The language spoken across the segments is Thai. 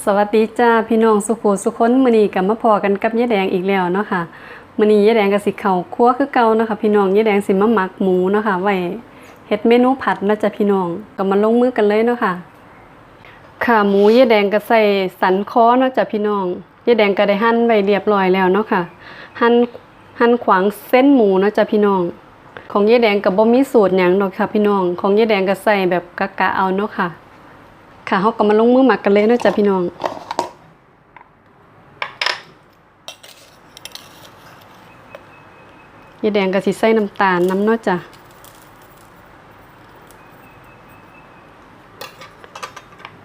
สวัสดีจ้าพี่น้องสุขูสุคนมื้อนี้ก็มาพอกันกับยายแดงอีกแล้วเนาะค่ะมือนียายแดงก็สิเขาครัวคือเก่าเนาะค่ะพี่น้องยายแดงสิมาหมักหมูเนาะค่ะไว้เฮ็ดเมนูผัดนาะจ้ะพี่น้องก็มาลงมือกันเลยเนาะค่ะค่ะหมูยายแดงก็ใส่สันคอเนาะจ้ะพี่น้องยายแดงก็ได้หั่นไว้เรียบร้อยแล้วเนาะค่ะหั่นหั่นขวางเส้นหมูเนาะจ้ะพี่น้อง ของยายแดงก็บ่มีสูตรหยังดอกค่ะพี่น้อง ของยายแดงก็ใส่แบบกะกะเอาเนาะค่ะ ค่ะเฮาก็มาลงมือหมักกันเลยนาะจ้ะพี่น้องยาแดงก็สิใส่น้ำตาลน้ำเนาะจ้ะ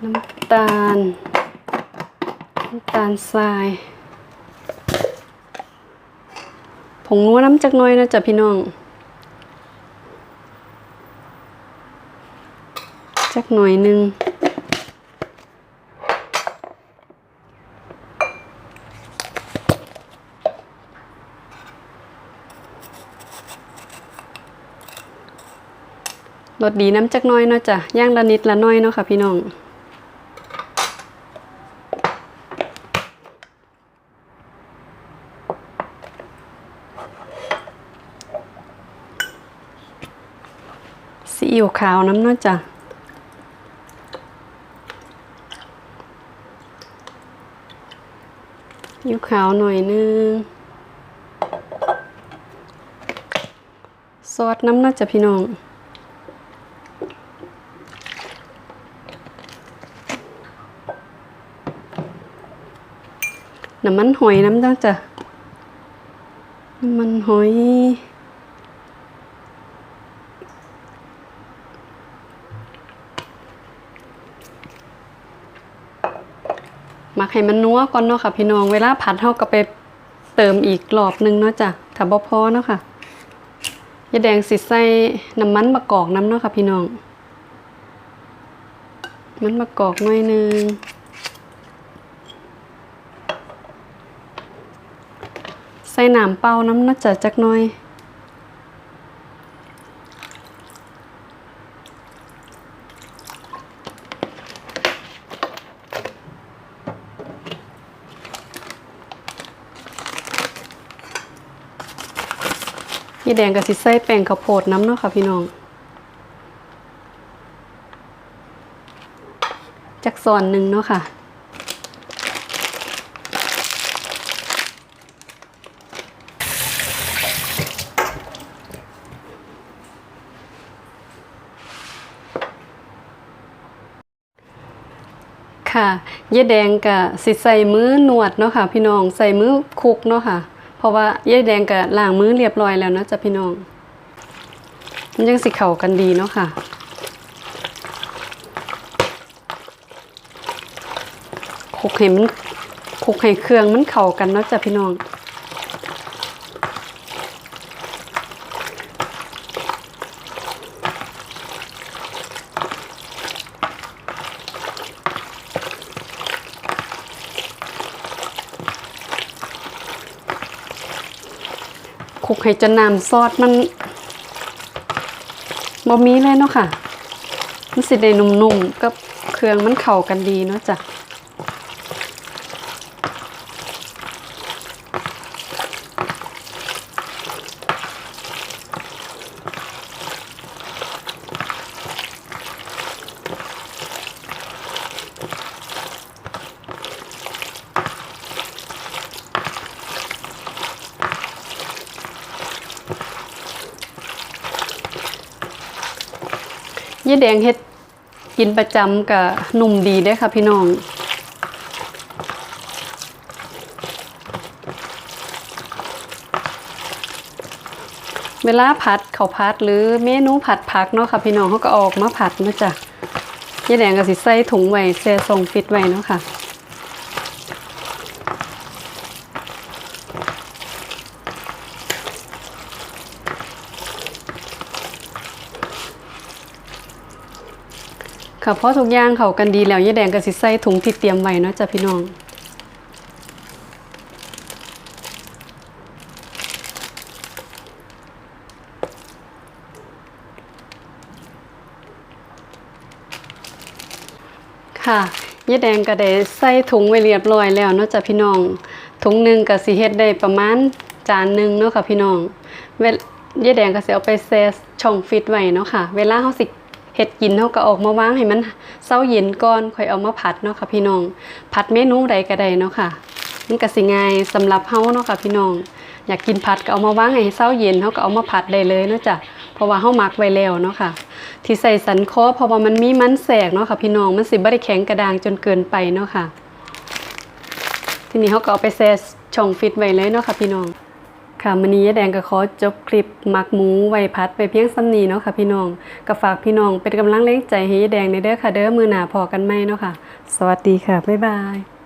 น้ำตาล น้ำตาลทราย ผงนัวน้ำจักหน้อยนะจ๊ะพี่น้อง จักหน่อยหนึง รสดีน้ำจักน้อยเนาะจ้ะย่างละนิดละน้อยเนาะค่ะพี่น้องซีอิ๊วขาวน้ำเนาะจ้ะซีอิ๊วขาวหน่อยนึงซอสน้ำเนาจ้ะพี่น้อง น้ำมันหอยน้ำเนาะจ้ะน้ำมันหอยมักให้มันนัวก่อนเนาะค่ะ พี่น้อง เวลาผัดเฮาก็ไปเติมอีกรอบหนึงเนาะจ้ะถ้าบ่พอเนาะค่ะยาแดงสิใส่น้ำมันมะกอกน้ำเนาะค่ะ พี่น้อง มันมะกอกหน่อยหนึง ส่น้ำเปล่าน้ำเนาจะจักหน่อยยายแดงกับสิใส่แป้งข้าวโพดน้ำเนาะค่ะพี่น้อง จักซอนหนึ่งเนาะค่ะ ค่ะยายแดงกะสิใส่มือหนวดเนาะค่ะ พี่น้องใส่มือคุกเนาะค่ะ เพราะว่ายายแดงกะล้างมือเรียบร้อยแล้วนะจ๊ะพี่น้อง มันยังสิเข่ากันดีเนาะค่ะคลุกให้มันคลุกให้เครื่องมันเข่ากันเนาะจ๊ะพี่น้อง คุกให้จนน้ำซอสมันบ่มีเลยเนาะค่ะ มันสิได้นุ่มๆกับเครื่องมันเข้ากันดีเนาะจ้ะ ยายแดงเฮ็ดกินประจำกับหนุ่มดีได้ค่ะพี่น้องเวลาผัดข้าวผัดหรือเมนูผัดผักเนาะค่ะพี่น้องเขาก็ออกมาผัดมาจ้ะยายแดงก็สิใส่ถุงไว้แช่ส่งฟิตไว้เนาะค่ะ ค่ะเพราะทุกอย่างเขากันดีแล้วยายแดงก็สิใส่ถุงที่เตรียมไว้เนาะจ้ะพี่น้องค่ะยายแดงก็ได้ใส่ถุงไว้เรียบร้อยแล้วเนาะจ้ะพี่น้อง ถุงหนึ่งก็สิเฮ็ดได้ประมาณจานหนึ่งเนาะค่ะพี่น้องเวยายแดงก็สิเอาไปแช่ช่องฟิตไว้เนาะค่ะ เวลาเฮาสิ เฮ็ดกินเฮาก็ออกมาวางให้มันเซาเย็นก่อนค่อยเอามาผัดเนาะค่ะพี่น้อง ผัดเมนูใดก็ได้เนาะค่ะมันก็สิง่ายสำหรับเฮาเนาะค่ะพี่น้อง อยากกินผัดก็เอามาวางให้เซาเย็นเฮาก็เอามาผัดได้เลยเนาะจ้ะเพราะว่าเฮาหมักไว้แล้วเนาะค่ะ ที่ใส่สันคอเพราะว่ามันมีมันแสกเนาะค่ะพี่น้องมันสิบ่ได้แข็งกระด้างจนเกินไปเนาะค่ะ ทีนี้เขาก็เอาไปแช่ช่องฟิตไว้เลยเนาะค่ะพี่น้อง ค่ะมื้อนี้ยแดงก็ขอจบคลิปมักหมูไวพัดไปเพียงซ้ำนี้เนาะค่ะพี่น้องก็ฝากพี่น้องเป็นกำลังแรงใจให้ยแดงในเด้อค่ะ เด้อมือหนาพอกันไหมเนาะค่ะ สวัสดีค่ะ บ๊ายบาย